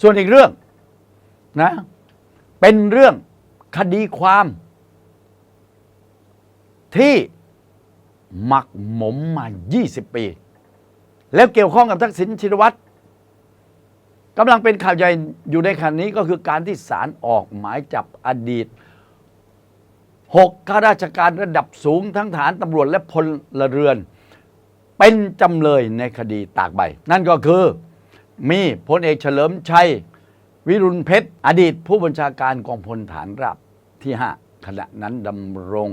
ส่วนอีกเรื่องนะ เป็นเรื่องคดีความ ที่หมักหมมมา 20 ปี แล้วเกี่ยวข้องกับทักษิณชินวัตรกำลังเป็นข่าวใหญ่อยู่ในขณะนี้ก็คือการที่ศาลออกหมายจับอดีตหกข้าราชการระดับสูงทั้งฐานตำรวจและพลเรือน เป็นจำเลยในคดีตากใบ นั่นก็คือ มีพลเอกเฉลิมชัย วิรุณเพชร อดีตผู้บัญชาการกองพลฐานราบที่ 5 ขณะนั้นดำรง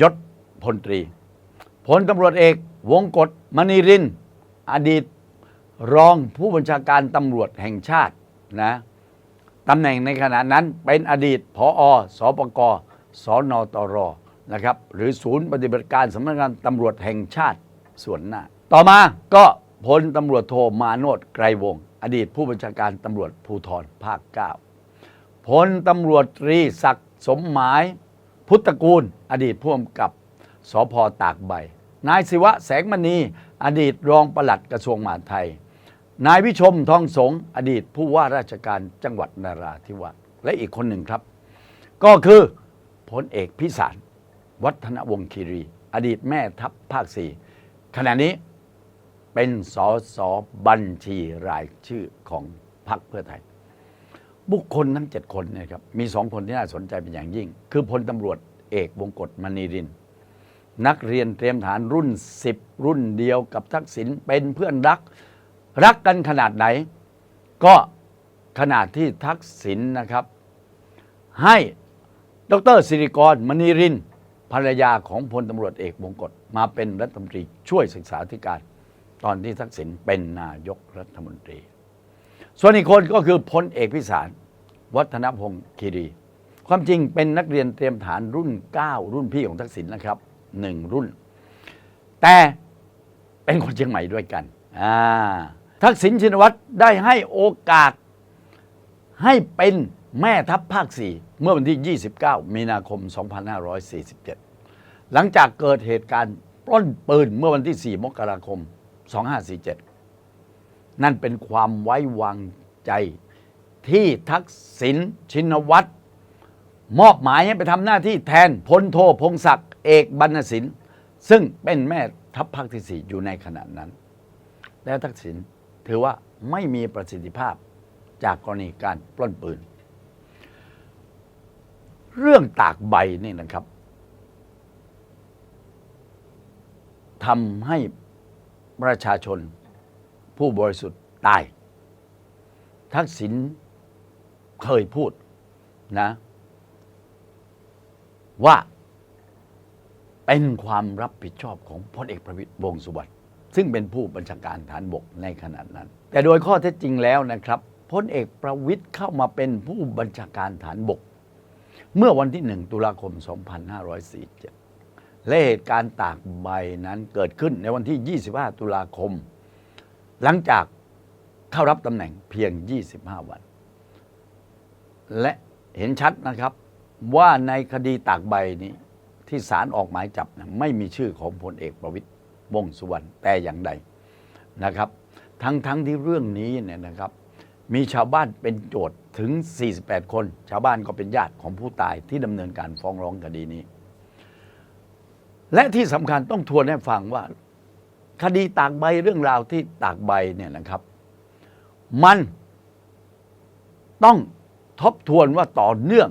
ยศพลตรีพลตำรวจเอก วงกฎมณีริน อดีตรองผู้บัญชาการตำรวจแห่งชาตินะตำแหน่งในขณะนั้นเป็นอดีตผอสปกสนตรนะครับ หรือศูนย์ปฏิบัติการสำนักงานตำรวจแห่งชาติส่วนหน้า ต่อมาก็ พลตำรวจโทมาโนดไกรวงศ์อดีตผู้บัญชาการตำรวจภูธรภาค 9 พลตำรวจตรีศักดิ์สมหมาย พุทธกูล อดีตผู้กำกับสพตากใบ นายศิวะแสงมณี อดีตรองปลัดกระทรวงมหาดไทย นายวิชมทองสง อดีตผู้ว่าราชการจังหวัดนาราธิวาสและอีกคนหนึ่งครับ ก็คือพลเอกพิสาร วัฒนวงศ์คีรี อดีตแม่ทัพภาคสี่ขณะนี้ เป็นสสบัญชีรายชื่อของพรรคเพื่อไทย บุคคลทั้งเจ็ดคนเนยครับมีสองคนที่น่าสนใจเป็นอย่างยิ่ง คือพลตำรวจเอกวงกฎมณีริน นักเรียนเตรียมฐานรุ่น 10 รุ่นเดียวกับทักษิณเป็นเพื่อนรัก รักกันขนาดไหน ก็ขนาดที่ทักษิณนะครับ ให้ดรสิริกรมณีรินภรรยาของพลตำรวจเอกวงกฎมาเป็นรัฐมนตรีช่วยศึกษาธิการ ตอนที่ทักษิณเป็นนายกรัฐมนตรี ส่วนอีกคนก็คือพลเอกพิสาร วัฒนพงศ์คีรี ความจริงเป็นนักเรียนเตรียมฐานรุ่น 9 รุ่นพี่ของทักษิณนะครับหนึ่งรุ่น แต่เป็นคนเชียงใหม่ด้วยกันทักษิณชินวัตรได้ให้โอกาสให้เป็นแม่ทัพภาค 4 เมื่อวันที่ 29 มีนาคม 2547 หลังจากเกิดเหตุการณ์ปล้นปืนเมื่อวันที่ 4 มกราคม 2547 นั่นเป็นความไว้วางใจที่ทักษิณชินวัตรมอบหมายให้ไปทำหน้าที่แทนพลโทพงศักดิ์เอกบรรณศิลป์ซึ่งเป็นแม่ทัพภาคที่สี่อยู่ในขณะนั้น แล้วทักษิณถือว่าไม่มีประสิทธิภาพจากกรณีการปล้นปืน เรื่องตากใบนี่นะครับทำให้ ประชาชนผู้บริสุทธิ์ตาย ทักษิณเคยพูดนะ ว่าเป็นความรับผิดชอบของพลเอกประวิตยวงสุวรรณซึ่งเป็นผู้บัญชาการฐานบกในขณะนั้น แต่โดยข้อเท็จจริงแล้วนะครับพลเอกประวิตยเข้ามาเป็นผู้บัญชาการฐานบก เมื่อวันที่ 1 ตุลาคม 2547 และเหตุการณ์ตากใบนั้นเกิดขึ้นในวันที่ 25 ตุลาคม หลังจากเข้ารับตำแหน่งเพียง 25 วัน และเห็นชัดนะครับว่าในคดีตากใบนี้ที่ศาลออกหมายจับนะไม่มีชื่อของพลเอกประวิตยวงษ์สุวรรณแต่อย่างใดนะครับ ทั้งทั้งที่เรื่องนี้เนี่ยนะครับ มีชาวบ้านเป็นโจทย์ถึง 48 คน ชาวบ้านก็เป็นญาติของผู้ตายที่ดำเนินการฟ้องร้องคดีนี้ และที่สำคัญต้องทวนให้ฟังว่า คดีตากใบเรื่องราวที่ตากใบเนี่ยนะครับ มันต้องทบทวนว่าต่อเนื่อง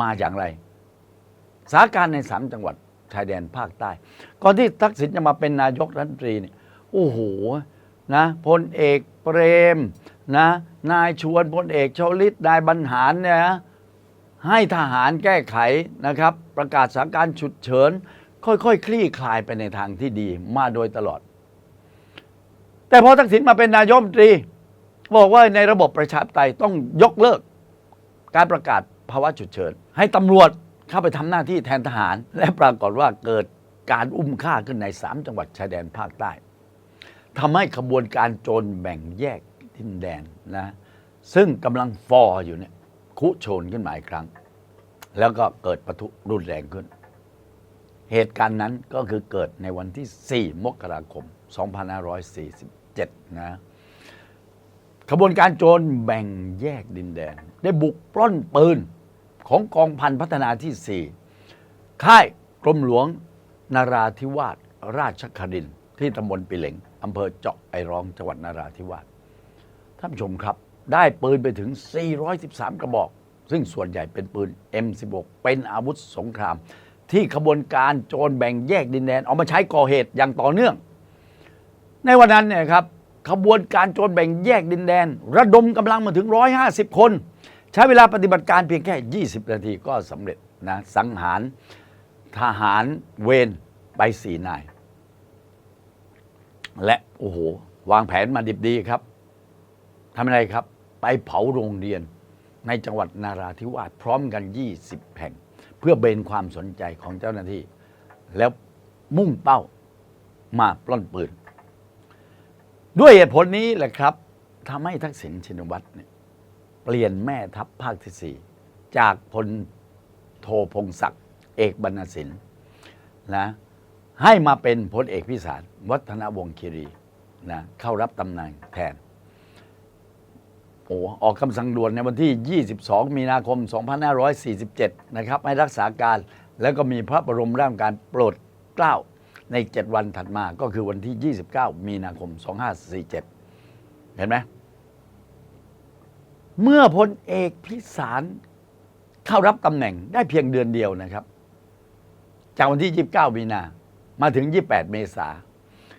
มาอย่างไรสถานการณ์ในสามจังหวัดชายแดนภาคใต้ ก่อนที่ทักษิณจะมาเป็นนายกรัฐมนตรีเนี่ยโอ้โหนะพลเอกเปรมนะนายชวนพลเอกชวลิตนายบรรหารเนี่ยนะ ให้ทหารแก้ไขนะครับ ประกาศสถานการณ์ฉุดเฉิน ค่อยๆคคลี่คลายไปในทางที่ดีมาโดยตลอด แต่พอทักษิณมาเป็นนายมตรี บอกว่าในระบบประชาธิปไตยต้องยกเลิก การประกาศภาวะฉุกเฉิน ให้ตำรวจเข้าไปทำหน้าที่แทนทหาร และปรากฏว่าเกิดการอุ้มฆ่าขึ้นใน 3 จังหวัดชายแดนภาคใต้ทำให้ขบวนการโจรแบ่งแยกดินแดนนะซึ่งกำลังฟออยู่เนี่ย คุโชนขึ้นมาอีกครั้ง แล้วก็เกิดปะทุรุนแรงขึ้น เหตุการณ์นั้นก็คือเกิดในวันที่ 4 มกราคม 2547 นะขบวนการโจรแบ่งแยกดินแดน ได้บุกปล้นปืนของกองพันพัฒนาที่ 4 ค่ายกรมหลวงนาราธิวาสราชคดิน ที่ตำบลปิเหลงอำเภอเจาะไอร้องจังหวัดนาราธิวาสท่านผู้ชมครับ ได้ปืนไปถึง 413 กระบอก ซึ่งส่วนใหญ่เป็นปืน M16 เป็นอาวุธสงคราม ที่ขบวนการโจรแบ่งแยกดินแดน เอามาใช้ก่อเหตุอย่างต่อเนื่อง ในวันนั้นเนี่ยครับขบวนการโจรแบ่งแยกดินแดน ระดมกำลังมาถึง 150 คน ใช้เวลาปฏิบัติการเพียงแค่ 20 นาทีก็สำเร็จนะสังหารทหารเวรไปสี่นาย และโอ้โห วางแผนมาดิบดีครับทำอะไรครับ ไปเผาโรงเรียนในจังหวัดนาราธิวาสพร้อมกัน 20 แห่ง เพื่อเบนความสนใจของเจ้าหน้าที่ แล้วมุ่งเป้ามาปล้นปืน ด้วยเหตุผลนี้แหละครับทำให้ทักษิณชินวัตรเนี่ยเปลี่ยนแม่ทัพภาคที่สี่จากพลโทพงศักดิ์เอกบรรณสินนะให้มาเป็นพลเอกพิสาร วัฒนวงคีรีนะเข้ารับตำแหน่งแทน โอ้ออกคำสั่งด่วนในวันที่ 22 มีนาคม 2547 นะครับให้รักษาการแล้วก็มีพระบรมราชโองการโปรดเกล้าใน 7 วันถัดมาก็คือวันที่ 29 มีนาคม 2547 เห็นไหมเมื่อพลเอกพิสารเข้ารับตำแหน่งได้เพียงเดือนเดียวนะครับ จากวันที่ 29 มีนามาถึง 28 เมษา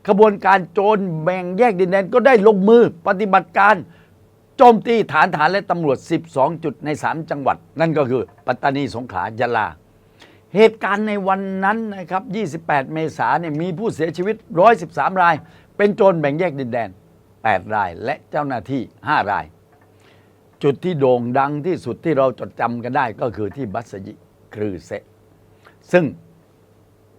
ขบวนการโจรแบ่งแยกดินแดนก็ได้ลงมือปฏิบัติการ โจมตีฐานฐานและตำรวจ 12 จุดใน 3 จังหวัด นั่นก็คือ ปัตตานีสงขลายะลา เหตุการณ์ในวันนั้นนะครับ 28 เมษายนมีผู้เสียชีวิต 113 ราย เป็นโจรแบ่งแยกดินแดน 8 รายและเจ้าหน้าที่ 5 ราย จุดที่โด่งดังที่สุดที่เราจดจำกันได้ก็คือที่บัสยิครือเซซึ่ง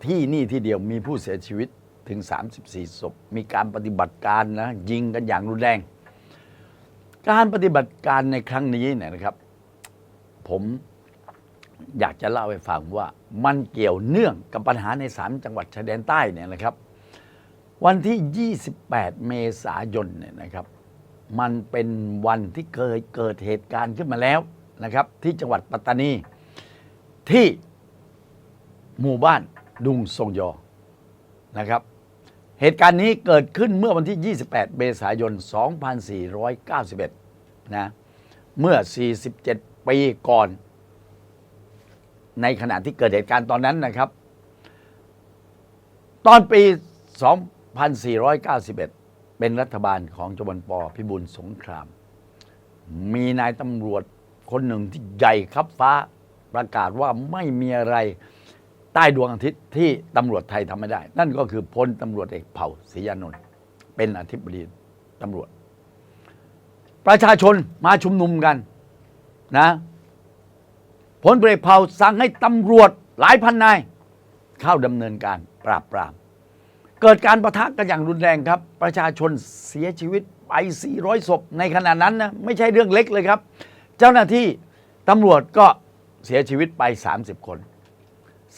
ที่นี่ที่เดียวมีผู้เสียชีวิตถึง 34 ศพ มีการปฏิบัติการนะยิงกันอย่างรุนแรง การปฏิบัติการในครั้งนี้เนี่ยนะครับ ผมอยากจะเล่าให้ฟังว่ามันเกี่ยวเนื่องกับปัญหาในสามจังหวัดชายแดนใต้เนี่ยนะครับ วันที่ 28 เมษายนเนี่ยนะครับ มันเป็นวันที่เคยเกิดเหตุการณ์ขึ้นมาแล้วนะครับ ที่จังหวัดปัตตานี ที่หมู่บ้านดุงทรงยอนะครับ เหตุการณ์นี้เกิดขึ้นเมื่อวันที่ 28 เมษายน 2491 นะ เมื่อ 47 ปีก่อน ในขณะที่เกิดเหตุการณ์ตอนนั้นนะครับ ตอนปี 2491 เป็นรัฐบาลของจวนปอพิบูลสงคราม มีนายตำรวจคนหนึ่งที่ใหญ่ครับฟ้าประกาศว่าไม่มีอะไร ใต้ดวงอาทิตย์ที่ตำรวจไทยทำไม่ได้ นั่นก็คือพลตำรวจเอกเผ่าศรียานนท์เป็นอธิบดีตำรวจ ประชาชนมาชุมนุมกันนะพลตำรเอกเผ่าสั่งให้ตำรวจหลายพันนาย เข้าดำเนินการปราบปราม เกิดการประทะกันอย่างรุนแรงครับ ประชาชนเสียชีวิตไป 400 ศพในขณะนั้นนะไม่ใช่เรื่องเล็กเลยครับ เจ้าหน้าที่ตำรวจก็เสียชีวิตไป 30 คน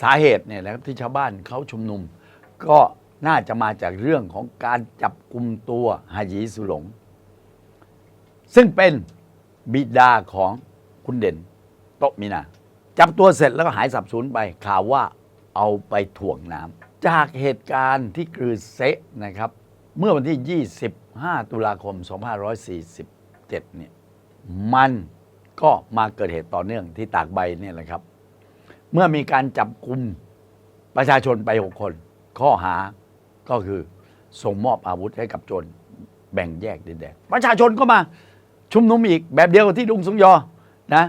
สาเหตุเนี่ยนะครับที่ชาวบ้านเขาชุมนุม ก็น่าจะมาจากเรื่องของการจับกลุ่มตัวฮายีสุหลง ซึ่งเป็นบิดาของคุณเด่นโตมินา จับตัวเสร็จแล้วก็หายสับสูญไปข่าวว่าเอาไปถ่วงน้ำจากเหตุการณ์ที่กรือเซะนะครับ เมื่อวันที่ 25 ตุลาคม 2547 เนี่ยมันก็มาเกิดเหตุต่อเนื่องที่ตากใบเนี่ยแหละครับ เมื่อมีการจับกลุ่มประชาชนไป6คน ข้อหาก็คือส่งมอบอาวุธให้กับโจรแบ่งแยกดินแดนประชาชนก็มาชุมนุมอีกแบบเดียวกับที่ดุงสุงยอนะ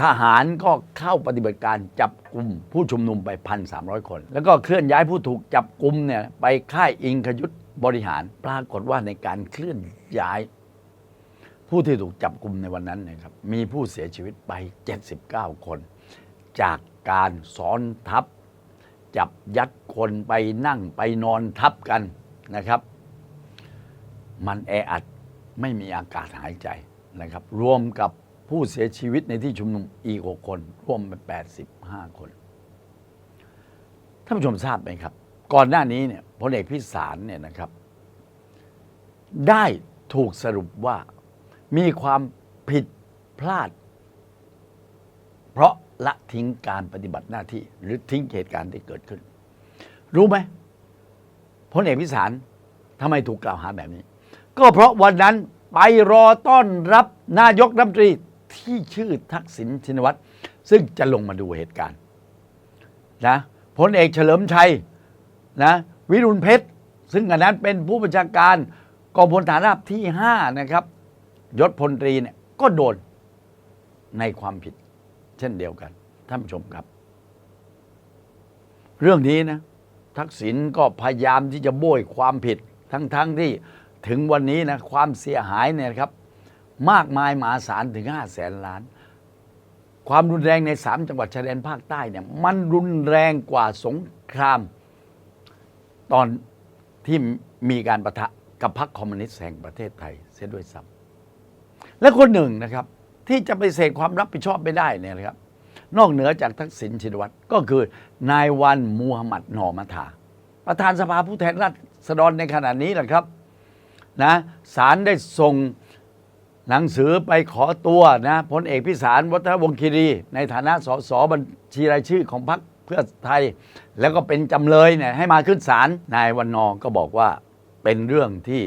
ทหารก็เข้าปฏิบัติการจับกลุ่มผู้ชุมนุมไป1,300คน แล้วก็เคลื่อนย้ายผู้ถูกจับกลุ่มเนี่ยไปค่ายอิงคยุทธบริหาร ปรากฏว่าในการเคลื่อนย้าย ผู้ที่ถูกจับกลุ่มในวันนั้นนะครับมีผู้เสียชีวิตไป 79 คน จากการซ้อนทับ จับยัดคนไปนั่งไปนอนทับกันนะครับ มันแออัดไม่มีอากาศหายใจนะครับ รวมกับผู้เสียชีวิตในที่ชุมนุมอีก 6 คน รวมเป็น 85 คนท่านผู้ชมทราบไหมครับ ก่อนหน้านี้เนี่ยพลเอกพิสารเนี่ยนะครับ ได้ถูกสรุปว่ามีความผิดพลาด เพราะ ละทิ้งการปฏิบัติหน้าที่ หรือทิ้งเหตุการณ์ที่เกิดขึ้น รู้ไหมพลเอกพิสารทำไมถูกกล่าวหาแบบนี้ ก็เพราะวันนั้นไปรอต้อนรับนายกรัฐมนตรีที่ชื่อทักษิณชินวัตรซึ่งจะลงมาดูเหตุการณ์นะพลเอกเฉลิมชัยนะวิรุณเพชร ซึ่งอันนั้นเป็นผู้บัญชาการกองพลฐานราบที่ 5 นะครับ ยศพลตรีเนี่ยก็โดนในความผิด ช่นเดียวกัน ท่านผู้ชมครับ เรื่องนี้นะ ทักษิณก็พยายามที่จะโบยความผิด ทั้งๆทที่ถึงวันนี้นะความเสียหายเนี่ยครับ มากมายมหาศาลถึง5แสนล้าน ความรุนแรงใน3จังหวัดชายแดนภาคใต้เนี่ยมันรุนแรงกว่าสงคราม ตอนที่มีการประทะกับพรรคคอมมิวนิสต์แห่งประเทศไทย เสียด้วยซ้ำและคนหนึ่งนะครับ ที่จะไปเสธความรับผิดชอบไม่ได้เนี่ยนะครับ นอกเหนือจากทักษิณชินวัตรก็คือ นายวันมูฮัมหมัดนอมัทา ประธานสภาผู้แทนราษฎรในขณะนี้แหละครับนะศาลได้ส่งหนังสือไปขอตัวนะพลเอกพิสารวัฒนวงคีรี ในฐานะสสบัญชีรายชื่อของพรรคเพื่อไทย แล้วก็เป็นจำเลยเนี่ยให้มาขึ้นศาลนายวันนอก็บอกว่าเป็นเรื่องที่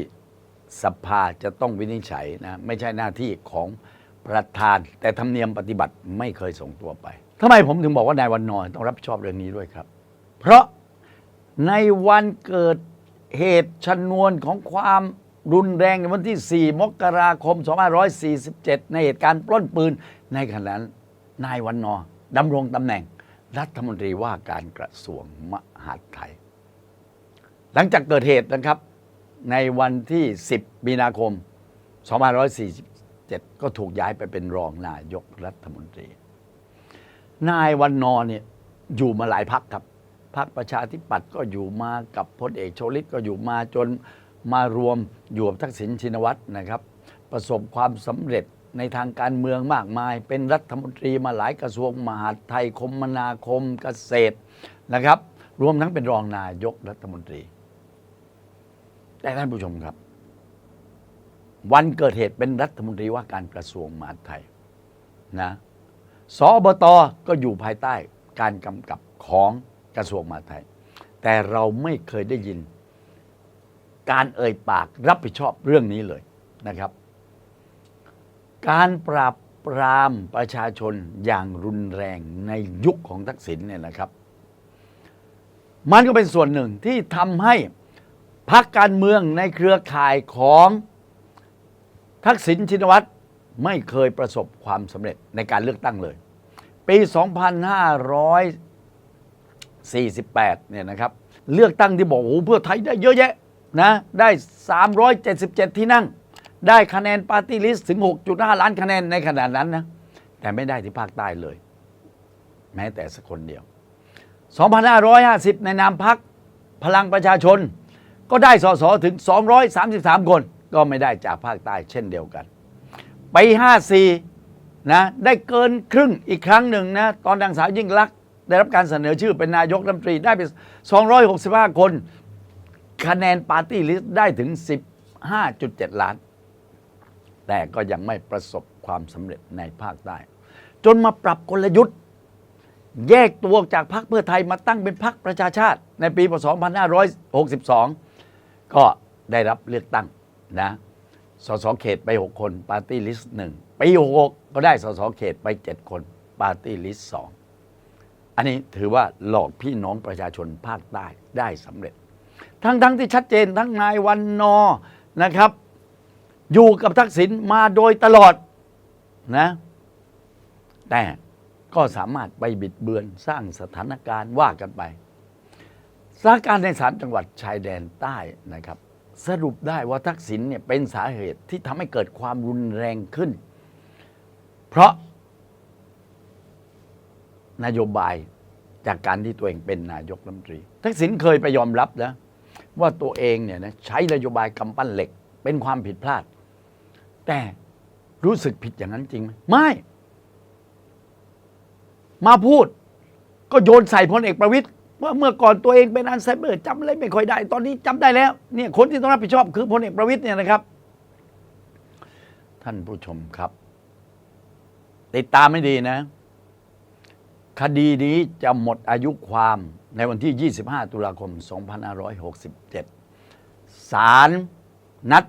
สภาจะต้องวินิจฉัยนะไม่ใช่หน้าที่ของ ประธาน แต่ธรรมเนียมปฏิบัติไม่เคยส่งตัวไปทำไมผมถึงบอกว่านายวันนอร์ต้องรับผิดชอบเรื่องนี้ด้วยครับ เพราะในวันเกิดเหตุชนวนของความรุนแรงในวันที่ 4 มกราคม 2547 ในเหตุการณ์ปล้นปืน ในขณะนั้นนายวันนอดำรงตำแหน่ง รัฐมนตรีว่าการกระทรวงมหาดไทย หลังจากเกิดเหตุนะครับ ในวันที่ 10 มีนาคม 2547 ก็ถูกย้ายไปเป็นรองนายกรัฐมนตรี นายวันนอเนี่ยอยู่มาหลายพักครับพรรคประชาธิปัตย์ก็อยู่มากับพลเอกโชลิตก็อยู่มาจนมารวมอยู่กับทักษิณชินวัตรนะครับ ประสบความสำเร็จในทางการเมืองมากมาย เป็นรัฐมนตรีมาหลายกระทรวงมหาดไทยคมนาคมเกษตรนะครับ รวมทั้งเป็นรองนายกรัฐมนตรี แต่ท่านผู้ชมครับ วันเกิดเหตุเป็นรัฐมนตรีว่าการกระทรวงมหาดไทยนะสอบตก็อยู่ภายใต้การกำกับของกระทรวงมหาดไทย แต่เราไม่เคยได้ยิน การเอ่ยปากรับผิดชอบเรื่องนี้เลยนะครับ การปราบปรามประชาชนอย่างรุนแรงในยุคของทักษิณเนี่ยนะครับ มันก็เป็นส่วนหนึ่งที่ทำให้พรรคการเมืองในเครือข่ายของ ทักษิณชินวัตรไม่เคยประสบความสำเร็จในการเลือกตั้งเลย ปี 2548 เนี่ยนะครับ เลือกตั้งที่บอกโอ้โหเพื่อไทยได้เยอะแยะนะได้ 377 ที่นั่ง ได้คะแนนปาร์ตี้ลิสต์ถึง 6.5 ล้านคะแนนในขณะนั้นนะ แต่ไม่ได้ที่ภาคใต้เลย แม้แต่สักคนเดียว 2550 ในนามพักพลังประชาชน ก็ได้สสถึง 233 คน ก็ไม่ได้จากภาคใต้เช่นเดียวกัน ไป 54 นะ ได้เกินครึ่งอีกครั้งหนึ่งนะ ตอนดังสาวยิ่งลักษณ์ได้รับการเสนอชื่อเป็นนายกรัฐมนตรีได้ไป 265 คน คะแนนปาร์ตี้ลิสต์ได้ถึง 15.7 ล้าน แต่ก็ยังไม่ประสบความสำเร็จในภาคใต้ จนมาปรับกลยุทธ์ แยกตัวจากพรรคเพื่อไทยมาตั้งเป็นพรรคประชาชาติ ในปี 2562 ก็ได้รับเลือกตั้ง นะสสเขตไป 6 คนปาร์ตี้ลิสต์หนึ่งปี66ก็ได้สสเขตไป 7 คนปาร์ตี้ลิสต์สองอันนี้ถือว่าหลอกพี่น้องประชาชนภาคใต้ได้สำเร็จ ทั้งทั้งที่ชัดเจนทั้งนายวันนอนะครับ อยู่กับทักษิณมาโดยตลอดนะ แต่ก็สามารถไปบิดเบือนสร้างสถานการณ์ว่ากันไปสถานการณ์ในสามจังหวัดชายแดนใต้นะครับ สรุปได้ว่าทักษิณเนี่ยเป็นสาเหตุที่ทำให้เกิดความรุนแรงขึ้น เพราะนโยบายจากการที่ตัวเองเป็นนายกรัฐมนตรี ทักษิณเคยไปยอมรับนะว่าตัวเองเนี่ยนะใช้นโยบายกำปั้นเหล็ก เป็นความผิดพลาด แต่รู้สึกผิดอย่างนั้นจริงไหมไม่ มาพูด ก็โยนใส่พลเอกประวิตย ว่าเมื่อก่อนตัวเองเป็นอัลไซเมอร์จำอะไรไม่ค่อยได้ ตอนนี้จำได้แล้วเนี่ยคนที่ต้องรับผิดชอบคือพลเอกประวิตยเนี่ยนะครับ ท่านผู้ชมครับติดตามไม่ดีนะ คดีนี้จะหมดอายุความในวันที่ 25 ตุลาคม 2567 ศาลนัด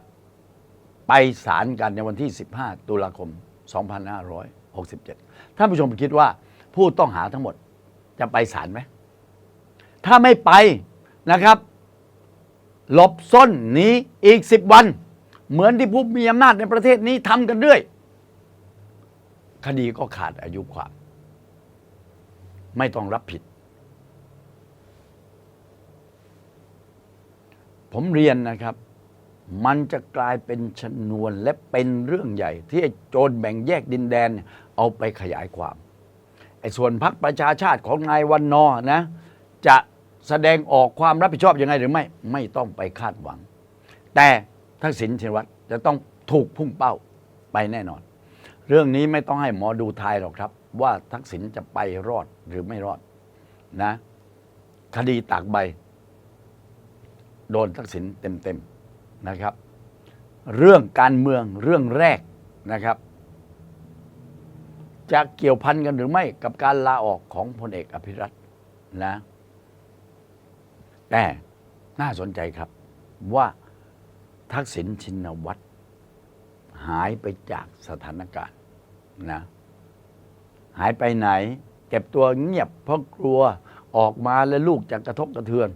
ไปศาลกันในวันที่ 15 ตุลาคม 2567 ท่านผู้ชมคิดว่าผู้ต้องหาทั้งหมดจะไปศาลไหม ถ้าไม่ไปนะครับ หลบซ่อนหนีอีก 10 วัน เหมือนที่ผู้มีอำนาจในประเทศนี้ทำกันเรื่อย คดีก็ขาดอายุความ ไม่ต้องรับผิด ผมเรียนนะครับ มันจะกลายเป็นชนวนและเป็นเรื่องใหญ่ ที่โจรแบ่งแยกดินแดนเอาไปขยายความไอ้ส่วนพักประชาชาติของนายวันนอนะ จะ แสดงออกความรับผิดชอบยังไงหรือไม่ ไม่ต้องไปคาดหวัง แต่ทักษิณชินวัตรจะต้องถูกพุ่งเป้าไปแน่นอน เรื่องนี้ไม่ต้องให้หมอดูทายหรอกครับ ว่าทักษิณจะไปรอดหรือไม่รอดนะ คดีตากใบ โดนทักษิณเต็มๆนะครับ เรื่องการเมืองเรื่องแรกนะครับจะเกี่ยวพันกันหรือไม่กับการลาออกของพลเอกอภิรัตน์นะ แต่น่าสนใจครับว่าทักษิณชินวัตรหายไปจากสถานการณ์นะหายไปไหน เก็บตัวเงียบเพราะกลัวออกมาแล้วลูกจะกระทบกระเทือน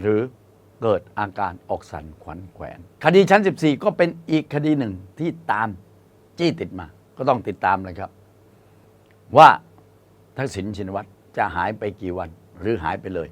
หรือเกิดอาการออกสันขวัญแขวน คดีชั้น 14 ก็เป็นอีกคดีหนึ่งที่ตามจี้ติดมา ก็ต้องติดตามเลยครับ ว่าทักษิณชินวัตรจะหายไปกี่วันหรือหายไปเลย